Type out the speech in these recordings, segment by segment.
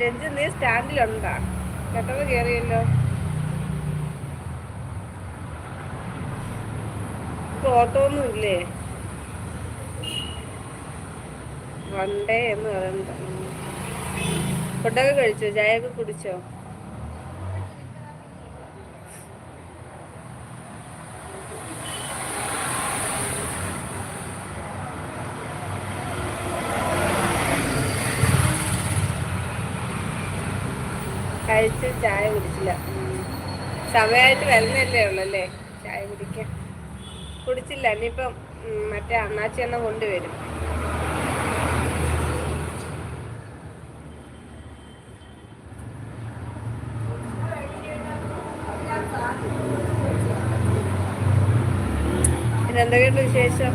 രഞ്ജു നീ സ്റ്റാൻഡിലുണ്ടാ പെട്ടെന്ന് കേറിയല്ലോ. ഓട്ടോ ഒന്നും ഇല്ലേ? വണ്ടേ എന്ന് പറയുന്നത് ഫുഡൊക്കെ കഴിച്ചോ? ചായ ഒക്കെ കുടിച്ചോ കഴിച്ച് ചായ കുടിച്ചില്ല ഉം. സമയമായിട്ട് വരുന്നല്ലേ ഉള്ളല്ലേ? ചായ കുടിക്കാൻ. കുടിച്ചില്ല ഇനിയിപ്പം മറ്റേ അണ്ണാച്ചി എന്ന കൊണ്ടുവരും. എന്തൊക്കെയുണ്ട് വിശേഷം?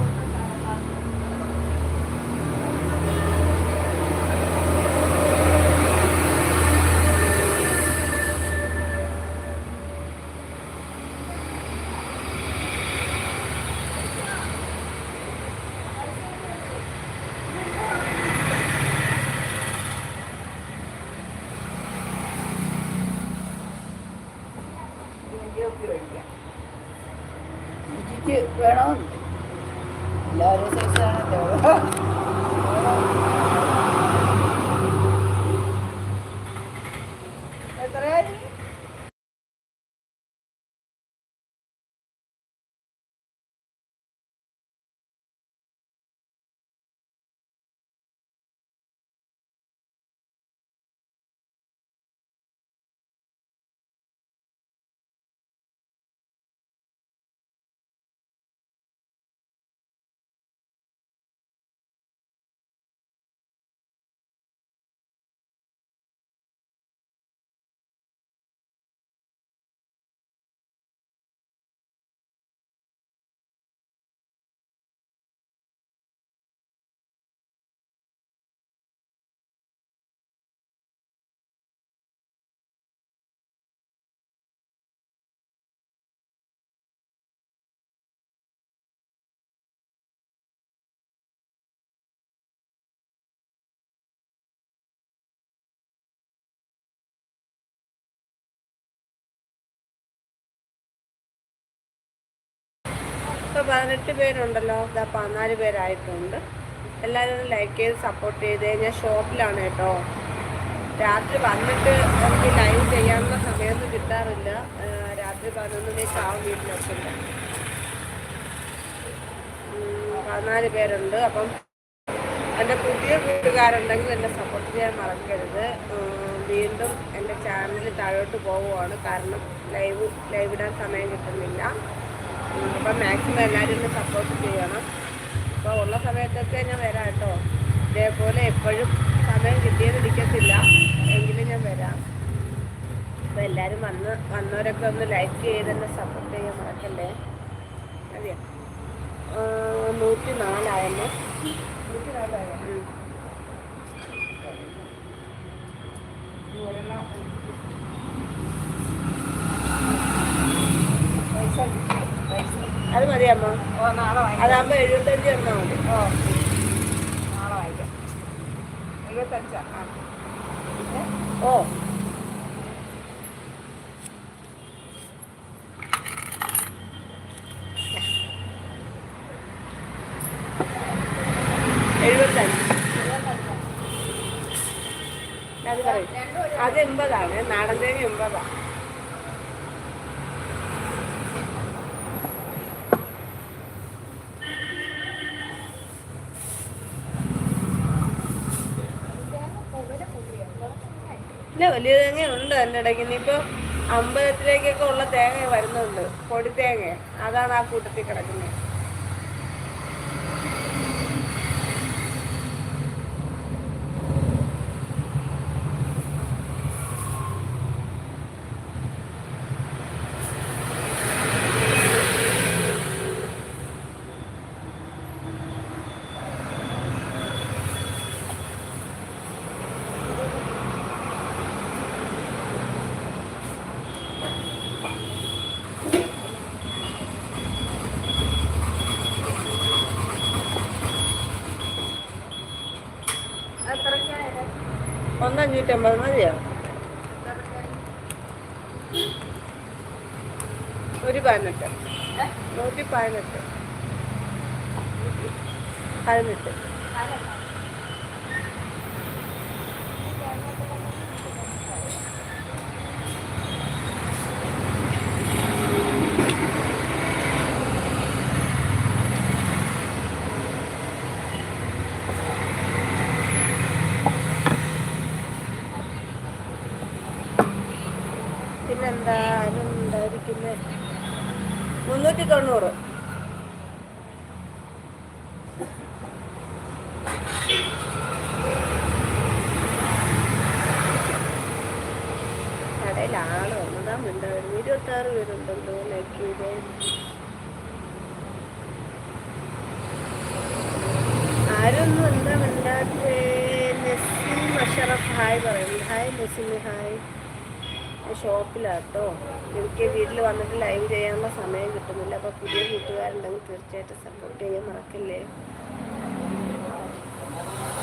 ഇപ്പൊ പതിനെട്ട് പേരുണ്ടല്ലോ. ഇതാ പതിനാല് പേരായിട്ടുണ്ട്. എല്ലാവരും ലൈക്ക് ചെയ്ത് സപ്പോർട്ട് ചെയ്ത് ഞാൻ ഷോപ്പിലാണ് കേട്ടോ. രാത്രി വന്നിട്ട് എനിക്ക് ലൈവ് ചെയ്യാനുള്ള സമയമൊന്നും കിട്ടാറില്ല. രാത്രി പതിനൊന്ന് മണിക്ക് ആവും വീട്ടിലെത്തില്ല പതിനാല് പേരുണ്ട്. അപ്പം എന്റെ പുതിയ കൂട്ടുകാരുണ്ടെങ്കിൽ എന്നെ സപ്പോർട്ട് ചെയ്യാൻ മറക്കരുത്. വീണ്ടും എന്റെ ചാനൽ താഴോട്ട് പോവുകയാണ്. കാരണം ലൈവ് ലൈവ് ഇടാൻ സമയം കിട്ടുന്നില്ല. അപ്പം മാക്സിമം എല്ലാവരും ഒന്ന് സപ്പോർട്ട് ചെയ്യണം. അപ്പോൾ ഉള്ള സമയത്തൊക്കെ ഞാൻ വരാം കേട്ടോ. ഇതേപോലെ എപ്പോഴും സമയം കിട്ടിയതിരിക്കത്തില്ല എങ്കിലും ഞാൻ വരാം. അപ്പോൾ എല്ലാവരും വന്ന് വന്നവരൊക്കെ ഒന്ന് ലൈക്ക് ചെയ്ത് എന്നെ സപ്പോർട്ട് ചെയ്യാൻ മറക്കല്ലേ? അതെയാ നൂറ്റി നാലായിരുന്നു നൂറ്റി നാലായോ ഉം. പൈസ കിട്ടി. പൈസ അത് നാളെ വാങ്ങിക്കാം. അതാകുമ്പോൾ എഴുപത്തഞ്ച് എണ്ണം മതി. ഓ നാളെ വാങ്ങിക്കാം. എഴുപത്തഞ്ചാ? ഓ എഴുപത്തഞ്ച് അത് പറയും അത് എൺപതാണ് നാടൻ തേങ്ങ എൺപതാണ് ഇല്ല വലിയ തേങ്ങ ഇപ്പൊ അമ്പലത്തിലേക്കൊക്കെ ഉള്ള തേങ്ങ വരുന്നുണ്ട് പൊടി തേങ്ങ. അതാണ് ആ കൂട്ടത്തിൽ കിടക്കുന്നത് ഒന്ന് അഞ്ഞൂറ്റമ്പത് മതിയാവും ഒരു പതിനെട്ട്. നൂറ്റി പതിനെട്ട്. പതിനെട്ട്. പിന്നെന്താ അതിനുണ്ടായിരിക്കുന്നത് മുന്നൂറ്റി തൊണ്ണൂറ്. വന്നിട്ട് ലൈവ് ചെയ്യാനുള്ള സമയം കിട്ടുന്നില്ല. അപ്പോൾ പുതിയ കൂട്ടുകാരുണ്ടെങ്കിൽ തീർച്ചയായിട്ടും സപ്പോർട്ട് ചെയ്യാൻ മറക്കല്ലേ?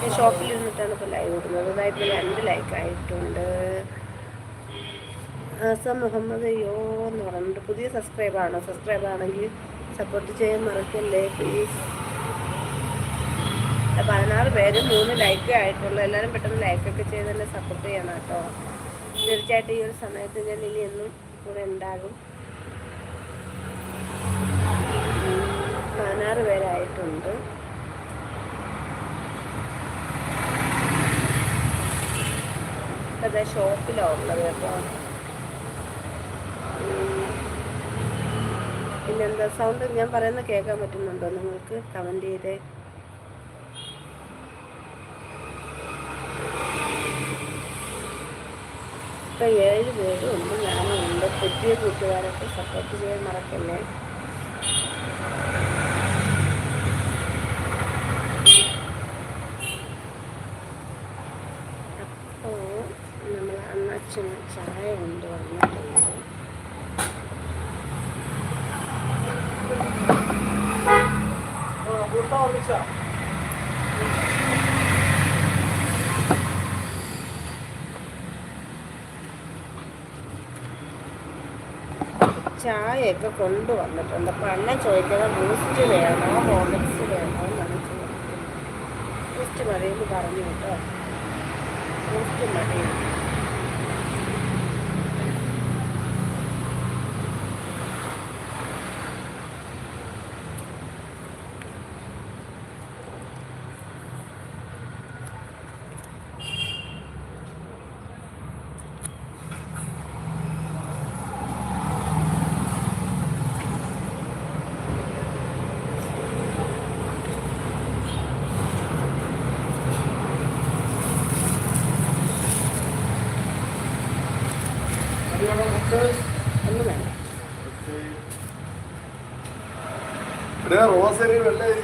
ഞാൻ ഷോപ്പിൽ ഇരുന്നിട്ടാണ് ഇപ്പോൾ ലൈവ് ഇടുന്നത്. അതായത് രണ്ട് ലൈക്ക് ആയിട്ടുണ്ട്. ആസ മുഹമ്മദ് യോ എന്ന് പറഞ്ഞിട്ട് പുതിയ സബ്സ്ക്രൈബ് ആണോ? സബ്സ്ക്രൈബ് ആണെങ്കിൽ സപ്പോർട്ട് ചെയ്യാൻ മറക്കല്ലേ പ്ലീസ് പതിനാറ് പേര് മൂന്ന് ലൈക്ക് ആയിട്ടുള്ളൂ. എല്ലാവരും പെട്ടെന്ന് ലൈക്കൊക്കെ ചെയ്ത് തന്നെ സപ്പോർട്ട് ചെയ്യണം കേട്ടോ. തീർച്ചയായിട്ടും ഈ ഒരു സമയത്ത് ഞാൻ ഇനി എന്നും കൂടെ ഉണ്ടാകും. പതിനാറ് പേരായിട്ടുണ്ട്. അതെ ഷോപ്പിലാണ് ഉള്ളത് അപ്പോൾ. പിന്നെന്താ സൗണ്ട് ഞാൻ പറയുന്ന കേൾക്കാൻ പറ്റുന്നുണ്ടോ നിങ്ങൾക്ക്? കമന്റ് ചെയ്തേ. ഇപ്പം ഏഴ് പേരും ഉണ്ട് പുതിയ കൂട്ടുകാരൊക്കെ സപ്പോർട്ട് ചെയ്യാൻ മറക്കല്ലേ? അന്നച്ഛന് ചായ കൊണ്ടുവന്നിട്ടുണ്ട് ചായയൊക്കെ കൊണ്ടുവന്നിട്ടുണ്ട്. അപ്പം അണ്ണൻ ചോദിക്കുന്നത് ബൂസ്റ്റ് വേണോ ഹോർലിക്സ് വേണോ ചോദിക്കുന്നത് ബൂസ്റ്റ് മതിയെന്ന് പറഞ്ഞു കേട്ടോ. ബൂസ്റ്റ് മതി. ഇവിടെ റോസരി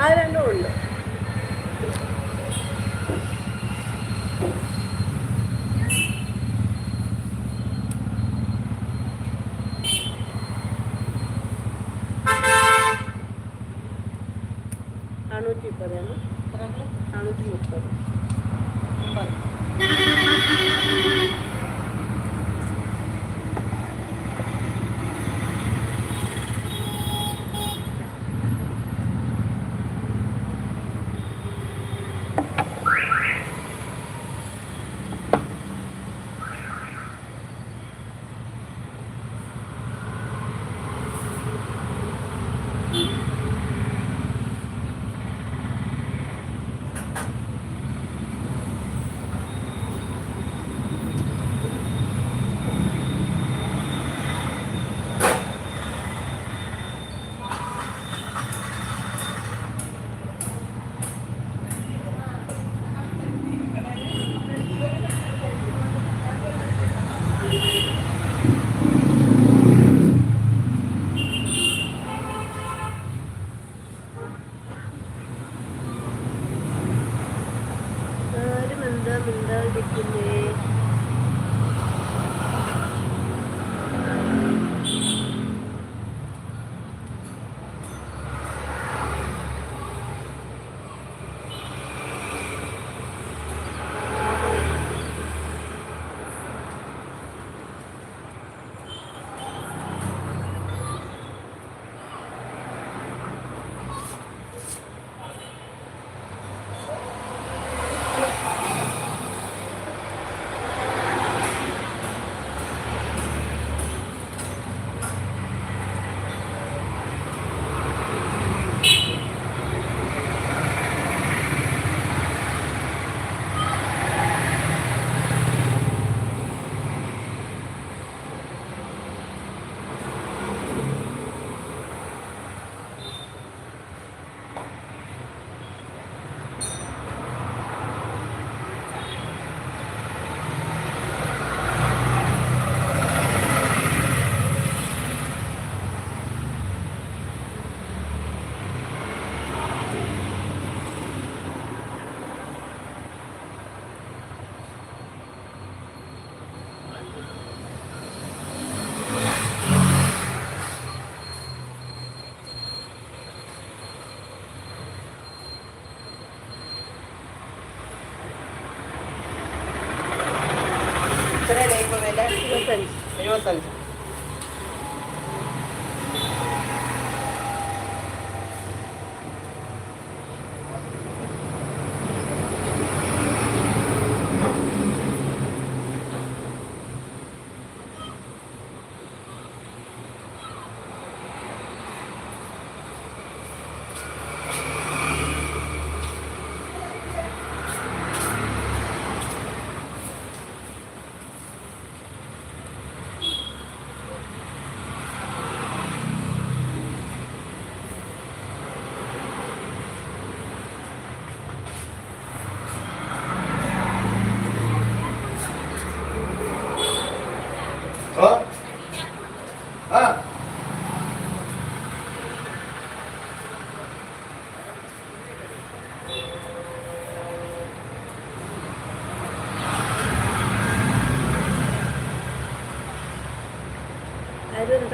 അത് രണ്ടും ഉണ്ട്.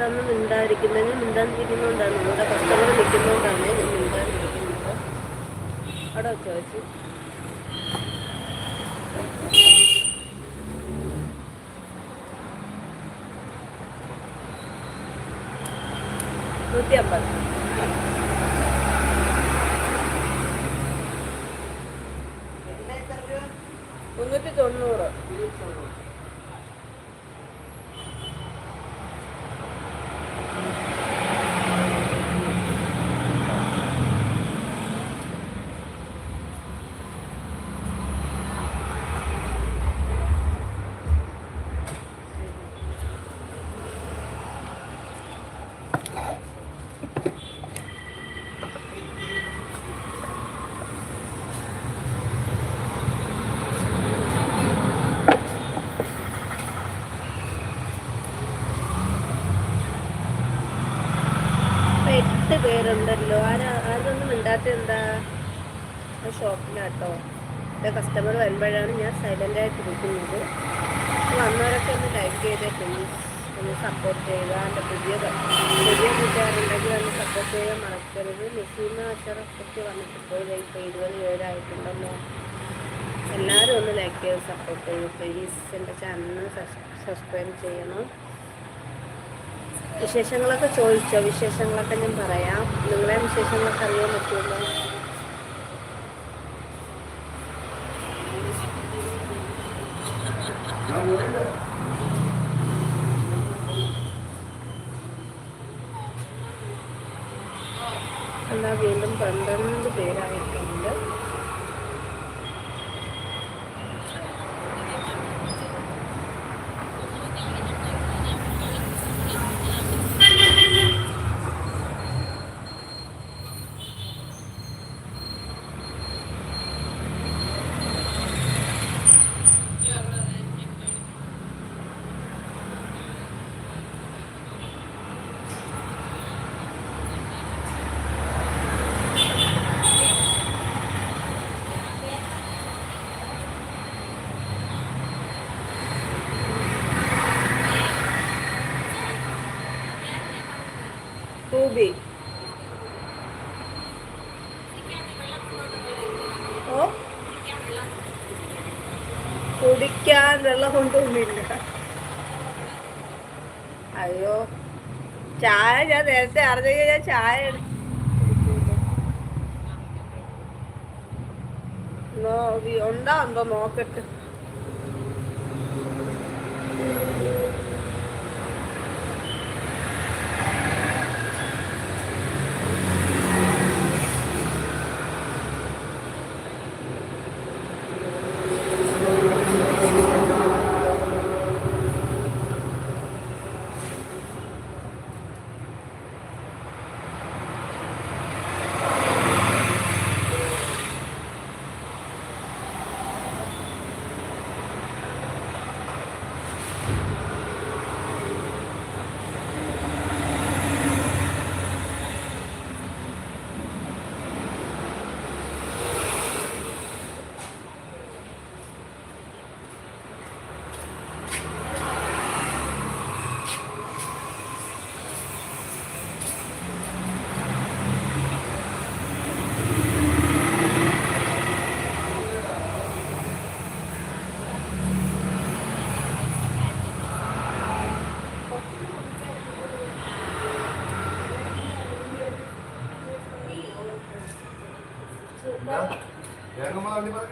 എന്താന്ന് മിണ്ടാതിരിക്കുന്നത് മിണ്ടാതിരിക്കുന്നതുകൊണ്ടാണ് നമ്മുടെ കസ്റ്റമർ നിൽക്കുന്നതുകൊണ്ടാണ് ഞാൻ മിണ്ടാതിരിക്കുന്നത്. അവിടെ വെച്ചോ വെച്ച് നൂറ്റി അമ്പത് മുന്നൂറ്റി തൊണ്ണൂറ് ഇപ്പൊ എട്ട് പേരുണ്ടല്ലോ ആരാ ആരൊന്നും മിണ്ടാ മിണ്ടാത്ത എന്താ ഷോപ്പിലാട്ടോ എന്റെ കസ്റ്റമർ വരുമ്പോഴാണ് ഞാൻ സൈലന്റ് ആയിട്ട് ഇരിക്കുന്നത്. വന്നവരൊക്കെ ഒന്ന് ലൈക്ക് ചെയ്തേ ഒന്ന് സപ്പോർട്ട് ചെയ്യുക. എന്റെ പുതിയ പുതിയ കൂട്ടുകാരുണ്ടെങ്കിൽ ഒന്ന് സപ്പോർട്ട് ചെയ്യാൻ മറക്കരുത്. നിസീമ അച്ചറൊക്കെ വന്നിട്ട് പോയി ഇപ്പോൾ ഇരുപത് പേരായിട്ടുണ്ടല്ലോ എല്ലാവരും ഒന്ന് ലൈക്ക് ചെയ്ത് സപ്പോർട്ട് ചെയ്യൂ. പ്ലീസ് എന്റെ ചാനലിന് സബ്സ്ക്രൈബ് ചെയ്യണം. വിശേഷങ്ങളൊക്കെ ചോദിച്ചോ? വിശേഷങ്ങളൊക്കെ ഞാൻ പറയാം. നിങ്ങളെ വിശേഷങ്ങളൊക്കെ അറിയാൻ പറ്റുമല്ലോ എന്നാ വീണ്ടും പന്ത്രണ്ട് പേരായിട്ടുണ്ട് റൂബി ഓ കുടിക്കാൻ വെള്ളം കൊണ്ടുവന്നില്ല അയ്യോ ചായ ഞാൻ നേരത്തെ അറിഞ്ഞെങ്കിൽ ഞാൻ ചായ ഉണ്ടോ എന്തോ നോക്കട്ടെ. വേഗം വണ്ടി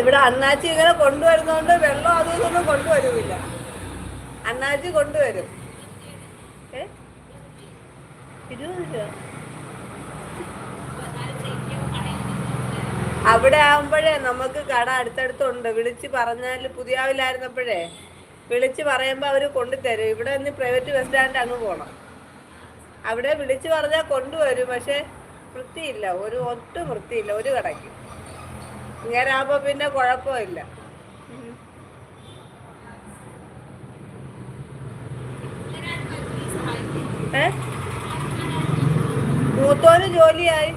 ഇവിടെ അണ്ണാച്ചി ഇങ്ങനെ കൊണ്ടുവരുന്നോണ്ട് വെള്ളം അതും ഇതൊന്നും കൊണ്ടുവരുമില്ല അണ്ണാച്ചി കൊണ്ടുവരും. അവിടെ ആവുമ്പോഴേ നമുക്ക് കട അടുത്തടുത്തുണ്ട്. വിളിച്ച് പറഞ്ഞാൽ പുതിയാവിലായിരുന്നപ്പോഴേ വിളിച്ച് പറയുമ്പോൾ അവർ കൊണ്ടുതരും. ഇവിടെ നിന്ന് പ്രൈവറ്റ് ബസ് സ്റ്റാൻഡ് അങ്ങ് പോകണം അവിടെ വിളിച്ച് പറഞ്ഞാൽ കൊണ്ടുവരും. പക്ഷെ വൃത്തിയില്ല. ഒരു ഒട്ടും വൃത്തിയില്ല. ഒരു കടയ്ക്ക്. ഇങ്ങനെ ആകുമ്പോൾ പിന്നെ കുഴപ്പമില്ല. ഏ? മൂത്തോന് ജോലിയായി.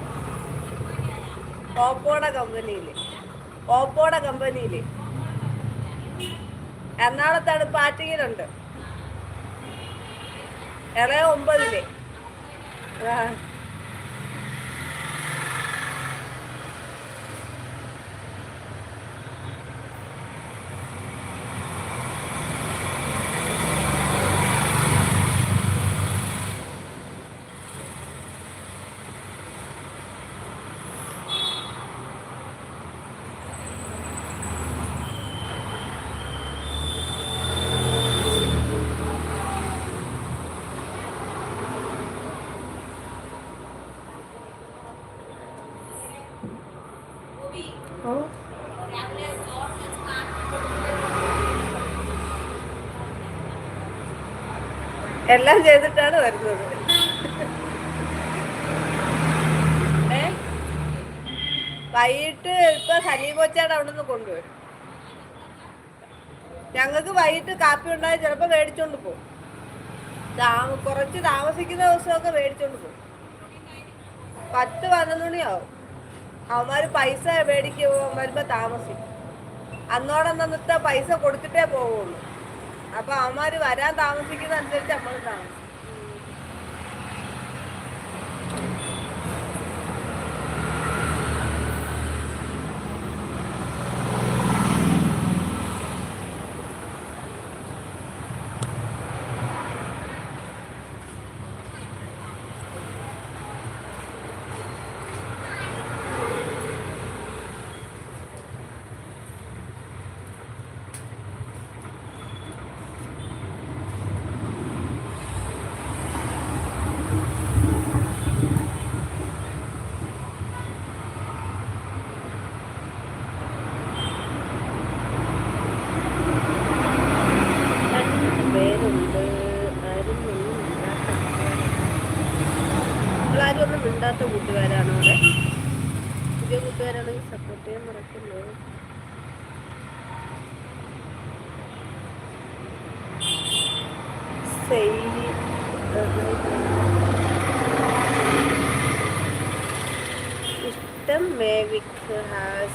ഓപ്പോടെ കമ്പനിയിൽ ഓപ്പോടെ കമ്പനിയിൽ എറണാകുളത്താണ് പാറ്റിങ്ങിലുണ്ട്. ഇളയ ഒമ്പതിൽ. ആ ഓ എല്ലാം ചെയ്തിട്ടാണ് വരുന്നത്. വൈകിട്ട് ഇപ്പൊ സനീപോച്ചാട് അവിടെ നിന്ന് കൊണ്ടുവരും ഞങ്ങൾക്ക് വൈകിട്ട് കാപ്പി ഉണ്ടായി ചിലപ്പോൾ മേടിച്ചോണ്ട് പോകും. താമ കുറച്ച് താമസിക്കുന്ന ദിവസമൊക്കെ മേടിച്ചോണ്ട് പോകും. പത്ത് പതിനൊന്ന് മണിയാവും. അവന്മാര് പൈസ മേടിക്ക് വരുമ്പോ താമസിക്കും. അന്നോടന്നത്തെ പൈസ കൊടുത്തിട്ടേ പോവുള്ളൂ. അപ്പൊ അവന്മാര് വരാൻ താമസിക്കുന്ന അനുസരിച്ച് നമ്മൾ താമസിക്കും രണ്ട് പേരുണ്ട് ആരും ഒന്നും മിണ്ടാത്ത നിങ്ങളാരും ഒന്നും മിണ്ടാത്ത കൂട്ടുകാരാണ് അവിടെ പുതിയ കൂട്ടുകാരാണെങ്കിൽ സപ്പോർട്ട് ചെയ്യാൻ മറക്കല്ലോ സെയ് ഇഷ്ടം മേവിക്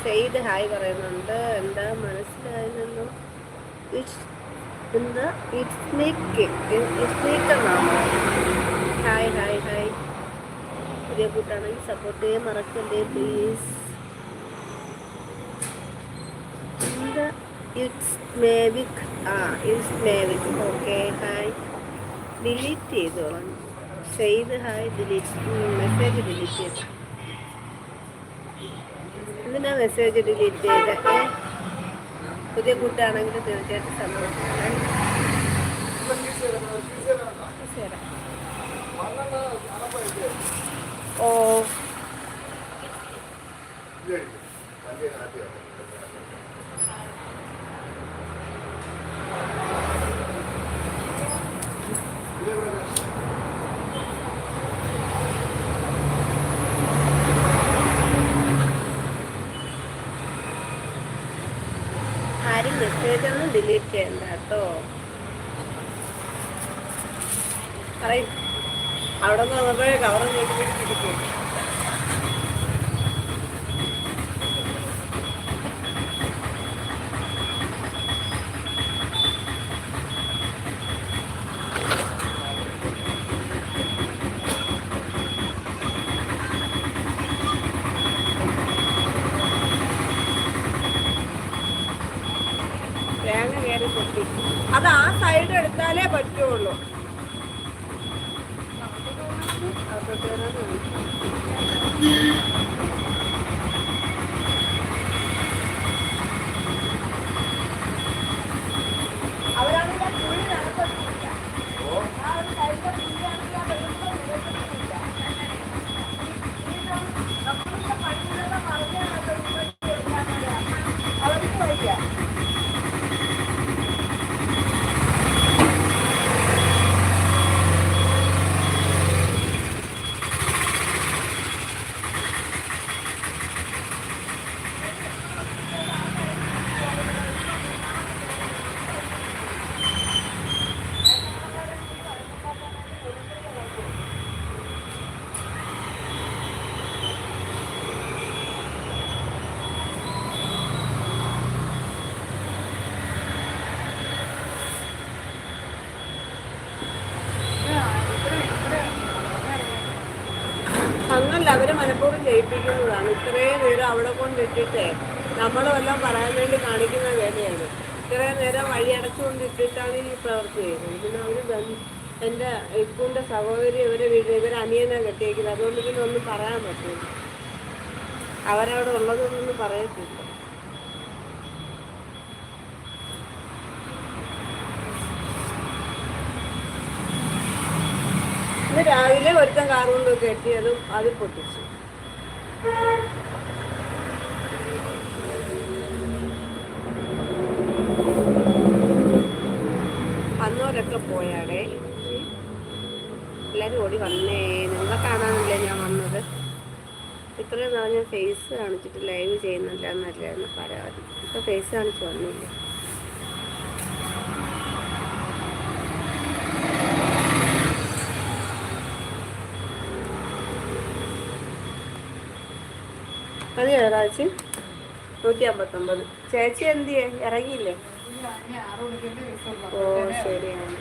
സെയ്ദ് ഹായ് പറയുന്നുണ്ട്. എന്താ മനസ്സിലായതെന്നോ ഇറ്റ്സ് എന്താ? ഇറ്റ്സ്നേക്ക് ഇസ്നേക്കെന്നാണോ ഹായ് ഹായ് ഹായ് പുതിയ കൂട്ടാണെങ്കിൽ സപ്പോർട്ട് ചെയ്യാൻ മറക്കല്ലേ പ്ലീസ് എന്താ? ഇറ്റ്സ് മേവിക് ആ ഇറ്റ്സ് മേവിക് ഓക്കെ ഹായ് ഡിലീറ്റ് ചെയ്തോളാം said hi delete message delete ചെയ്തു? എന്തിനാ മെസ്സേജ് ഡിലീറ്റ് ചെയ്തൊക്കെ പുതിയ കൂട്ടാണെങ്കിൽ തീർച്ചയായിട്ടും സന്തോഷം ഓ ആരും മെസ്സേജ് ഒന്നും ഡിലീറ്റ് ചെയ്യണ്ട കേട്ടോ പറയും അവിടെ നിന്ന് വന്നപ്പോഴേ കവർ നോക്കി തേങ്ങ അത് ആ സൈഡ് എടുത്താലേ പറ്റുള്ളൂ. അവരാണെങ്കിൽ അവർ മനഃപൂർവം ജയിപ്പിക്കുന്നതാണ്. ഇത്രയും നേരം അവിടെ കൊണ്ടിട്ടിട്ട് നമ്മൾ വല്ലതും പറയാൻ വേണ്ടി കാണിക്കുന്ന വേലയാണ് ഇത്രയും നേരം വഴി അടച്ചുകൊണ്ടിട്ടിട്ടാണ് ഈ പ്രവർത്തി ചെയ്യുന്നത്. പിന്നെ ബന്ധ- എന്റെ ഇപ്പൂന്റെ സഹോദരി ഇവരെ വീട്ടിൽ ഇവരെ അനിയനാണ് കെട്ടിയേക്കുന്നത്. അതുകൊണ്ട് പിന്നെ ഒന്നും പറയാൻ പറ്റില്ല. അവരവിടെ ഉള്ളതൊന്നും പറയത്തില്ല. ഒരുത്തൻ കാറുകൊണ്ട് കെട്ടിയതും അത് പൊട്ടിച്ചു. അന്നോരൊക്കെ പോയാടെ? എല്ലാരും ഓടി വന്നേ. നിങ്ങളെ കാണാനില്ല ഞാൻ വന്നത്? ഇത്രയും നാളെ ഞാൻ ഫേസ് കാണിച്ചിട്ട് ലൈവ് ചെയ്യുന്നില്ല എന്നല്ലായിരുന്നു പരാതി ഇപ്പൊ ഫേസ് കാണിച്ച് വന്നില്ലേ? മതിയോ ചേച്ചി നൂറ്റി അമ്പത്തൊമ്പത് ചേച്ചി എന്തിയേ ഇറങ്ങിയില്ലേ? ഓ ശരിയാണ്.